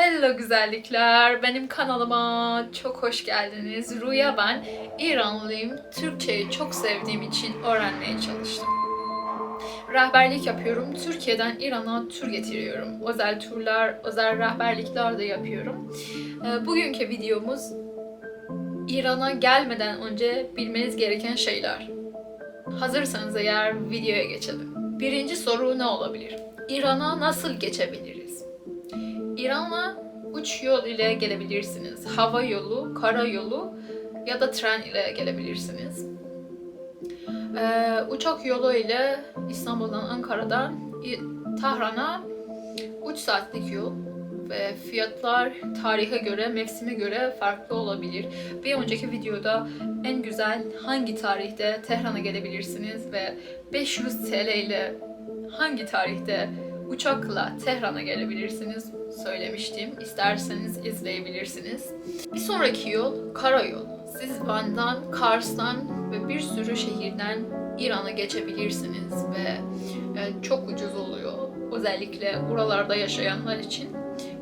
Hello güzellikler. Benim kanalıma çok hoş geldiniz. Rüya ben. İranlıyım. Türkçeyi çok sevdiğim için öğrenmeye çalıştım. Rehberlik yapıyorum. Türkiye'den İran'a tur getiriyorum. Özel turlar, özel rehberlikler de yapıyorum. Ee, Bugünkü videomuz İran'a gelmeden önce bilmeniz gereken şeyler. Hazırsanız eğer videoya geçelim. Birinci soru ne olabilir? İran'a nasıl geçebiliriz? İran'a üç yol ile gelebilirsiniz. Hava yolu, kara yolu ya da tren ile gelebilirsiniz. Ee, uçak yolu ile İstanbul'dan Ankara'dan Tahran'a 3 saatlik yol ve fiyatlar tarihe göre, mevsime göre farklı olabilir. Bir önceki videoda en güzel hangi tarihte Tehran'a gelebilirsiniz ve 500 TL ile hangi tarihte uçakla Tehran'a gelebilirsiniz söylemiştim. İsterseniz izleyebilirsiniz. Bir sonraki yol karayol. Siz Van'dan, Kars'tan ve bir sürü şehirden İran'a geçebilirsiniz ve e, çok ucuz oluyor. Özellikle buralarda yaşayanlar için.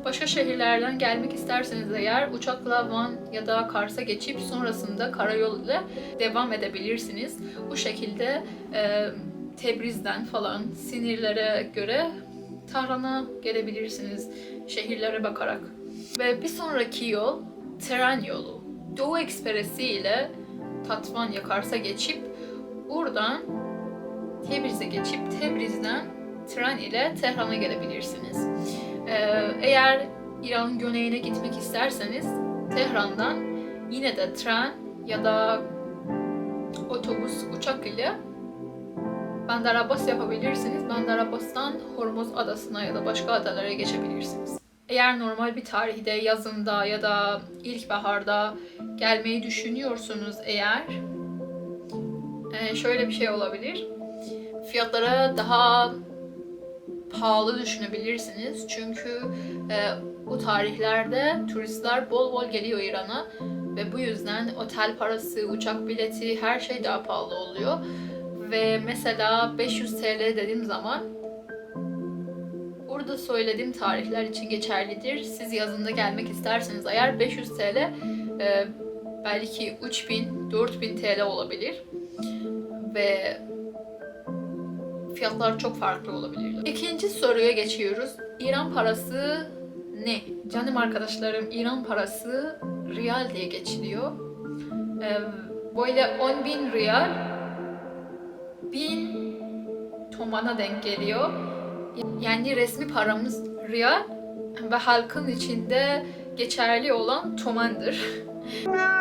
Başka şehirlerden gelmek isterseniz eğer uçakla Van ya da Kars'a geçip sonrasında karayol ile devam edebilirsiniz. Bu şekilde e, Tebriz'den falan sinirlere göre Tahran'a gelebilirsiniz şehirlere bakarak. Ve bir sonraki yol tren yolu. Doğu Ekspresi ile Tatvanya Kars'a geçip oradan Tebriz'e geçip Tebriz'den tren ile Tehran'a gelebilirsiniz. Ee, eğer İran'ın güneyine gitmek isterseniz Tehran'dan yine de tren ya da otobüs, uçak ile Bandar Abbas yapabilirsiniz. Bandar Abbas'tan Hormuz Adası'na ya da başka adalara geçebilirsiniz. Eğer normal bir tarihte, yazında ya da ilkbaharda gelmeyi düşünüyorsunuz eğer e, şöyle bir şey olabilir. Fiyatlara daha pahalı düşünebilirsiniz. Çünkü e, bu tarihlerde turistler bol bol geliyor İran'a ve bu yüzden otel parası, uçak bileti her şey daha pahalı oluyor. Ve mesela 500 TL dediğim zaman burada söylediğim tarihler için geçerlidir. Siz yazında gelmek isterseniz eğer 500 TL e, belki 3000, 4000 TL olabilir. Ve fiyatlar çok farklı olabilir. İkinci soruya geçiyoruz. İran parası ne? Canım arkadaşlarım İran parası riyal diye geçiliyor. Ee, böyle 10 bin riyal 1000 tomana denk geliyor. Yani resmi paramız riyal ve halkın içinde geçerli olan tomandır.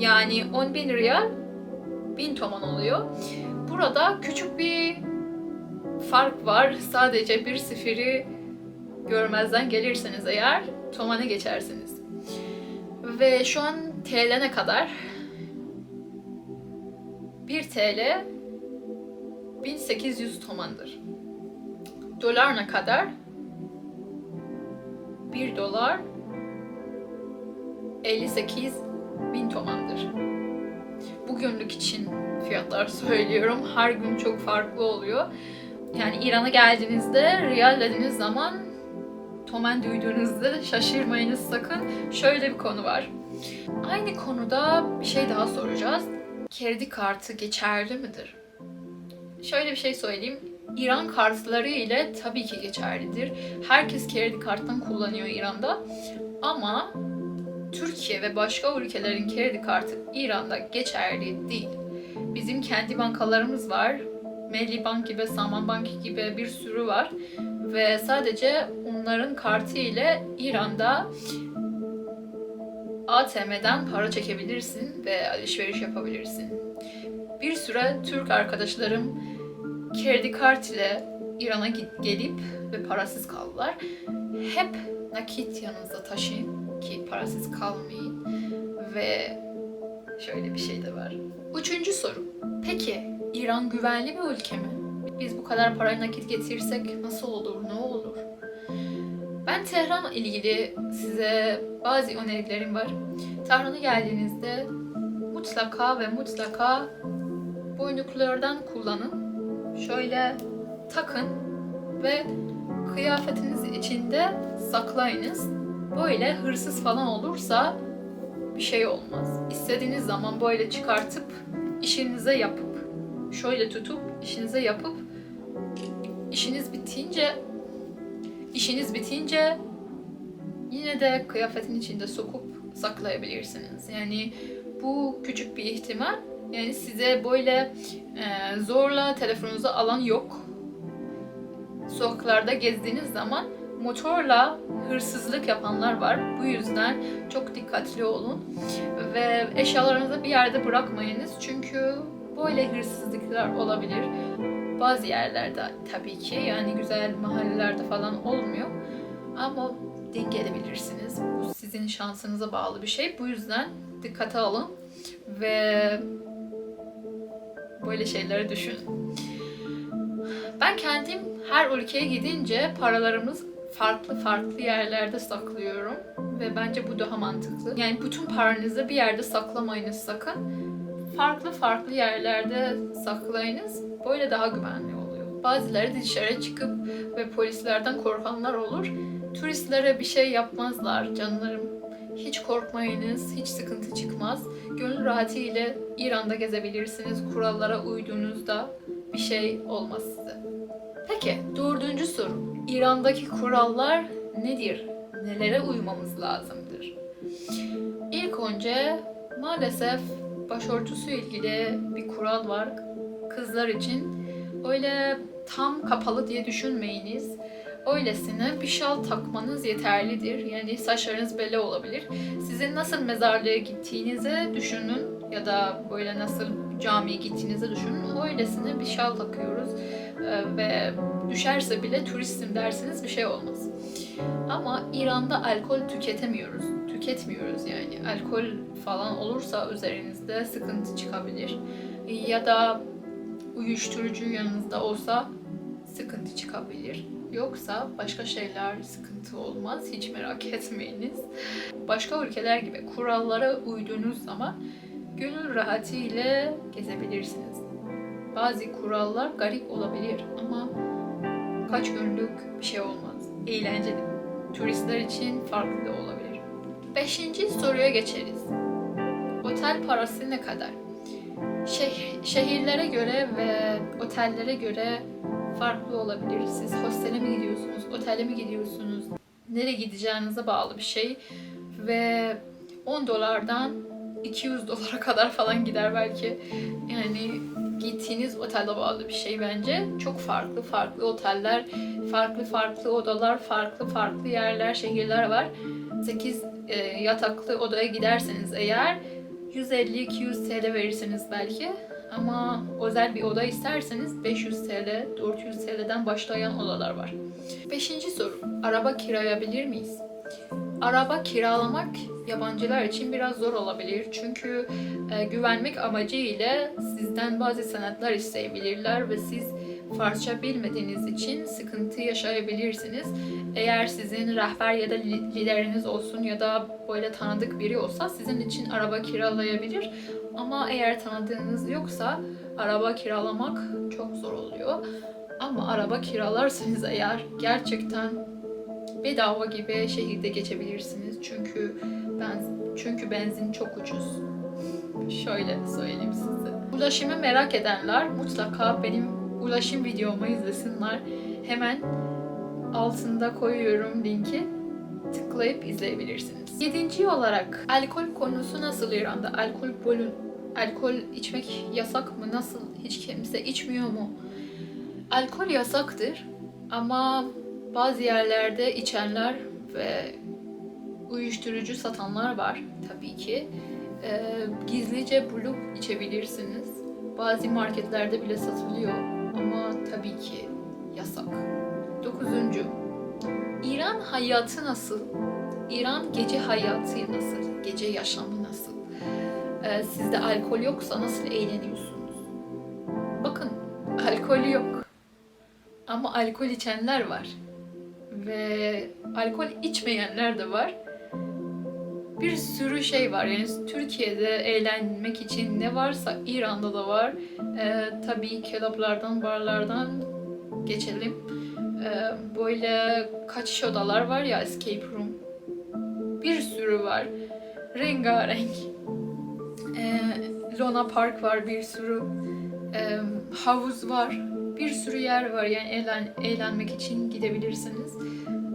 Yani 10 bin riyal 1000 toman oluyor. Burada küçük bir fark var. Sadece bir sıfırı görmezden gelirseniz eğer tomana geçersiniz. Ve şu an TL ne kadar? 1 TL 1800 tomandır. Dolar ne kadar? 1 dolar 58 bin tomandır. Bugünlük için fiyatlar söylüyorum. Her gün çok farklı oluyor. Yani İran'a geldiğinizde riyal dediğiniz zaman toman duyduğunuzda şaşırmayınız sakın. Şöyle bir konu var. Aynı konuda bir şey daha soracağız. Kredi kartı geçerli midir? Şöyle bir şey söyleyeyim. İran kartları ile tabii ki geçerlidir. Herkes kredi karttan kullanıyor İran'da. Ama Türkiye ve başka ülkelerin kredi kartı İran'da geçerli değil. Bizim kendi bankalarımız var. Melli Bank gibi, Saman Bank gibi bir sürü var. Ve sadece onların kartı ile İran'da ATM'den para çekebilirsin ve alışveriş yapabilirsin. Bir süre Türk arkadaşlarım kredi kart ile İran'a gelip ve parasız kaldılar. Hep nakit yanınızda taşıyın ki parasız kalmayın ve şöyle bir şey de var. Üçüncü soru. Peki İran güvenli bir ülke mi? Biz bu kadar parayı nakit getirsek nasıl olur, ne olur? Ben Tehran'la ilgili size bazı önerilerim var. Tahran'a geldiğinizde mutlaka ve mutlaka boynuklardan kullanın. Şöyle takın ve kıyafetiniz içinde saklayınız. Böyle hırsız falan olursa bir şey olmaz. İstediğiniz zaman böyle çıkartıp işinize yapıp şöyle tutup işinize yapıp işiniz bitince işiniz bitince yine de kıyafetin içinde sokup saklayabilirsiniz. Yani bu küçük bir ihtimal. Yani size böyle e, zorla telefonunuzu alan yok. Sokaklarda gezdiğiniz zaman motorla hırsızlık yapanlar var. Bu yüzden çok dikkatli olun ve eşyalarınızı bir yerde bırakmayınız çünkü böyle hırsızlıklar olabilir. Bazı yerlerde tabii ki yani güzel mahallelerde falan olmuyor ama denk gelebilirsiniz. Bu sizin şansınıza bağlı bir şey. Bu yüzden dikkate alın ve böyle şeyleri düşünün. Ben kendim her ülkeye gidince paralarımız farklı farklı yerlerde saklıyorum ve bence bu daha mantıklı. Yani bütün paranızı bir yerde saklamayınız sakın. Farklı farklı yerlerde saklayınız. Böyle daha güvenli oluyor. Bazıları dışarı çıkıp ve polislerden korkanlar olur. Turistlere bir şey yapmazlar canlarım. Hiç korkmayınız, hiç sıkıntı çıkmaz. Gönül rahatı ile İran'da gezebilirsiniz. Kurallara uyduğunuzda bir şey olmaz size. Peki, dördüncü soru. İran'daki kurallar nedir? Nelere uymamız lazımdır? İlk önce maalesef başörtüsü ilgili bir kural var kızlar için. Öyle tam kapalı diye düşünmeyiniz. Öylesine bir şal takmanız yeterlidir. Yani saçlarınız belli olabilir. Sizin nasıl mezarlığa gittiğinizi düşünün ya da böyle nasıl camiye gittiğinizi düşünün. Öylesine bir şal takıyoruz ve düşerse bile turistim dersiniz bir şey olmaz. Ama İran'da alkol tüketemiyoruz. Tüketmiyoruz yani. Alkol falan olursa üzerinizde sıkıntı çıkabilir. Ya da uyuşturucu yanınızda olsa sıkıntı çıkabilir. Yoksa başka şeyler sıkıntı olmaz. Hiç merak etmeyiniz. Başka ülkeler gibi kurallara uyduğunuz zaman gönül rahatı ile gezebilirsiniz. Bazı kurallar garip olabilir ama kaç günlük bir şey olmaz. Eğlenceli. Turistler için farklı olabilir. Beşinci soruya geçeriz. Otel parası ne kadar? Şeh- şehirlere göre ve otellere göre farklı olabilir. Siz hostele mi gidiyorsunuz, otele mi gidiyorsunuz? Nereye gideceğinize bağlı bir şey. Ve 10 dolardan 200 dolara kadar falan gider belki. Yani gittiğiniz otelde bağlı bir şey bence. Çok farklı farklı oteller, farklı farklı odalar, farklı farklı yerler, şehirler var. 8 e, yataklı odaya giderseniz eğer 150-200 TL verirsiniz belki. Ama özel bir oda isterseniz 500 TL, 400 TL'den başlayan odalar var. Beşinci soru. Araba kiralayabilir miyiz? Araba kiralamak yabancılar için biraz zor olabilir. Çünkü e, güvenmek amacıyla sizden bazı sanatlar isteyebilirler ve siz Farsça bilmediğiniz için sıkıntı yaşayabilirsiniz. Eğer sizin rehber ya da li- lideriniz olsun ya da böyle tanıdık biri olsa sizin için araba kiralayabilir. Ama eğer tanıdığınız yoksa araba kiralamak çok zor oluyor. Ama araba kiralarsanız eğer gerçekten bedava gibi şehirde geçebilirsiniz. Çünkü ben çünkü benzin çok ucuz. Şöyle söyleyeyim size. Ulaşımı merak edenler mutlaka benim ulaşım videomu izlesinler. Hemen altında koyuyorum linki. Tıklayıp izleyebilirsiniz. Yedinci olarak alkol konusu nasıl İran'da? Alkol bolun, alkol içmek yasak mı? Nasıl? Hiç kimse içmiyor mu? Alkol yasaktır ama bazı yerlerde içenler ve uyuşturucu satanlar var tabii ki. Ee, gizlice bulup içebilirsiniz. Bazı marketlerde bile satılıyor ama tabii ki yasak. Dokuzuncu. İran hayatı nasıl? İran gece hayatı nasıl? Gece yaşamı nasıl? Ee, sizde alkol yoksa nasıl eğleniyorsunuz? Bakın alkol yok. Ama alkol içenler var. Ve alkol içmeyenler de var. Bir sürü şey var. Yani Türkiye'de eğlenmek için ne varsa İran'da da var. Ee, tabii kelaplardan, barlardan geçelim. Ee, böyle kaçış odalar var ya escape room. Bir sürü var. Rengarenk. Ee, Luna Park var bir sürü. Ee, havuz var. Bir sürü yer var yani eğlen, eğlenmek için gidebilirsiniz.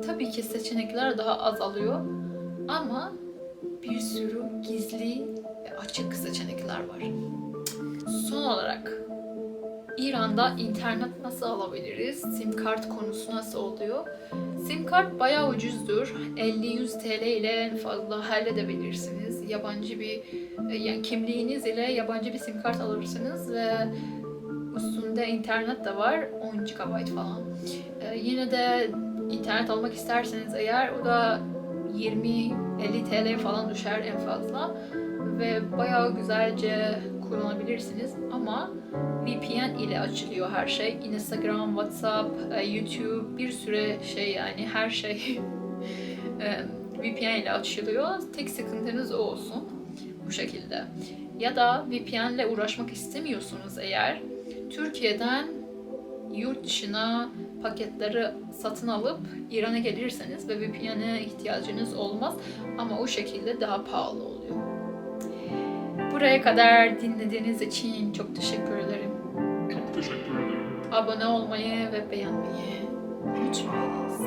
Tabii ki seçenekler daha azalıyor ama bir sürü gizli ve açık seçenekler var. Son olarak İran'da internet nasıl alabiliriz? Sim kart konusu nasıl oluyor? Sim kart bayağı ucuzdur. 50-100 TL ile en fazla halledebilirsiniz. Yabancı bir yani kimliğiniz ile yabancı bir sim kart alırsınız ve üstünde internet de var 10 GB falan. Ee, yine de internet almak isterseniz eğer o da 20-50 TL falan düşer en fazla ve bayağı güzelce kullanabilirsiniz ama VPN ile açılıyor her şey. Instagram, WhatsApp, e, YouTube bir sürü şey yani her şey e, VPN ile açılıyor. Tek sıkıntınız o olsun bu şekilde. Ya da VPN ile uğraşmak istemiyorsunuz eğer Türkiye'den yurt dışına paketleri satın alıp İran'a gelirseniz ve VPN'e ihtiyacınız olmaz ama o şekilde daha pahalı oluyor. Buraya kadar dinlediğiniz için çok teşekkür ederim. Çok teşekkür ederim. Abone olmayı ve beğenmeyi unutmayınız.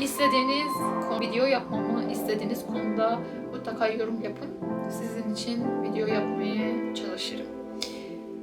İstediğiniz konu, video yapmamı istediğiniz konuda mutlaka yorum yapın. Sizin için video yapmaya çalışırım.